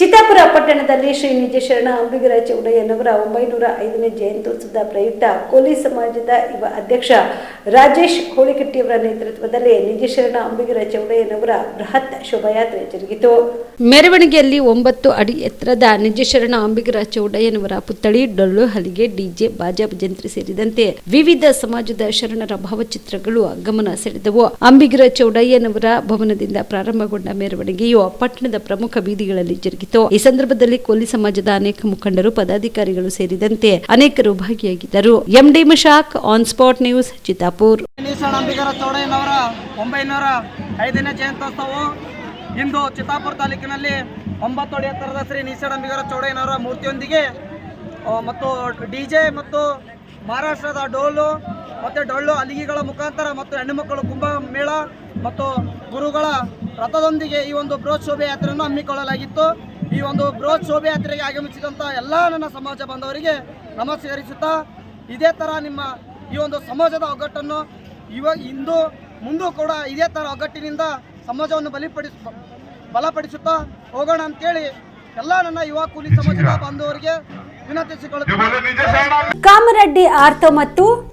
ಚಿತ್ತಾಪುರ ಪಟ್ಟಣದಲ್ಲಿ ಶ್ರೀ ನಿಜಶರಣ ಅಂಬಿಗರ ಚೌಡಯ್ಯನವರ ಒಂಬೈನೂರ ಐದನೇ ಜಯಂತ್ಯೋತ್ಸವದ ಪ್ರಯುಕ್ತ ಕೋಲಿ ಸಮಾಜದ ಯುವ ಅಧ್ಯಕ್ಷ ರಾಜೇಶ್ ಹೋಳಿಕಟ್ಟಿಯವರ ನೇತೃತ್ವದಲ್ಲಿ ನಿಜಶರಣ ಅಂಬಿಗರ ಚೌಡಯ್ಯನವರ ಬೃಹತ್ ಶೋಭಾಯಾತ್ರೆ ಜರುಗಿತು. ಮೆರವಣಿಗೆಯಲ್ಲಿ ಒಂಬತ್ತು ಅಡಿ ಎತ್ತರದ ನಿಜಶರಣ ಅಂಬಿಗರ ಚೌಡಯ್ಯನವರ ಪುತ್ಥಳಿ, ಡೊಳ್ಳು, ಹಲಿಗೆ, ಡಿಜೆ, ಬಾಜಾ ಭಜಂತ್ರಿ ಸೇರಿದಂತೆ ವಿವಿಧ ಸಮಾಜದ ಶರಣರ ಭಾವಚಿತ್ರಗಳು ಗಮನ ಸೆಳೆದವು. ಅಂಬಿಗರ ಚೌಡಯ್ಯನವರ ಭವನದಿಂದ ಪ್ರಾರಂಭಗೊಂಡ ಮೆರವಣಿಗೆಯು ಪಟ್ಟಣದ ಪ್ರಮುಖ ಬೀದಿಗಳಲ್ಲಿ ಜರುಗಿತು. ಈ ಸಂದರ್ಭದಲ್ಲಿ ಕೋಲಿ ಸಮಾಜದ ಅನೇಕ ಮುಖಂಡರು, ಪದಾಧಿಕಾರಿಗಳು ಸೇರಿದಂತೆ ಅನೇಕರು ಭಾಗಿಯಾಗಿದ್ದರು. MD Mashak on spot news Chittapur. ಒಂಬೈನೂರ ಐದನೇ ಜಯಂತ್ಯೋತ್ಸವವು ಇಂದು ಚಿತ್ತಾಪುರ ತಾಲೂಕಿನಲ್ಲಿ ಒಂಬತ್ತು ಅಡಿ ಎತ್ತರದ ಶ್ರೀ ನಿಸಡಂಬಿಗರ ಚೌಡಯ್ಯನವರ ಮೂರ್ತಿಯೊಂದಿಗೆ ಮತ್ತು ಡಿ ಜೆ ಮತ್ತು ಮಹಾರಾಷ್ಟ್ರದ ಡೋಲು ಮತ್ತು ಡೊಳ್ಳು ಅಲಿಗೆಗಳ ಮುಖಾಂತರ ಮತ್ತು ಹೆಣ್ಣುಮಕ್ಕಳು ಕುಂಭ ಮೇಳ ಮತ್ತು ಗುರುಗಳ ರಥದೊಂದಿಗೆ ಈ ಒಂದು ಬೃಹತ್ ಶೋಭಾಯಾತ್ರೆಯನ್ನು ಹಮ್ಮಿಕೊಳ್ಳಲಾಗಿತ್ತು. ಈ ಒಂದು ಬೃಹತ್ ಶೋಭಾಯಾತ್ರೆಗೆ ಆಗಮಿಸಿದಂಥ ಎಲ್ಲ ನನ್ನ ಸಮಾಜ ಬಾಂಧವರಿಗೆ ನಮಸ್ಕರಿಸುತ್ತಾ ಇದೇ ಥರ ನಿಮ್ಮ ಈ ಒಂದು ಸಮಾಜದ ಒಗ್ಗಟ್ಟನ್ನು ಇವಾಗ ಇಂದು ಮುಂದೂ ಕೂಡ ಇದೇ ಥರ ಒಗ್ಗಟ್ಟಿನಿಂದ ಸಮಾಜವನ್ನು ಬಲಿಪಡಿಸ ಬಲಪಡಿಸುತ್ತಾ ಹೋಗೋಣ ಅಂತೇಳಿ ಎಲ್ಲ ನನ್ನ ಯುವ ಕೂಲಿ ಸಮಾಜದ ಬಾಂಧವರಿಗೆ ವಿನಂತಿಸಿಕೊಳ್ಳುತ್ತೇನೆ. ಕಾಮರೆಡ್ಡಿ ಆರ್ತ ಮತ್ತು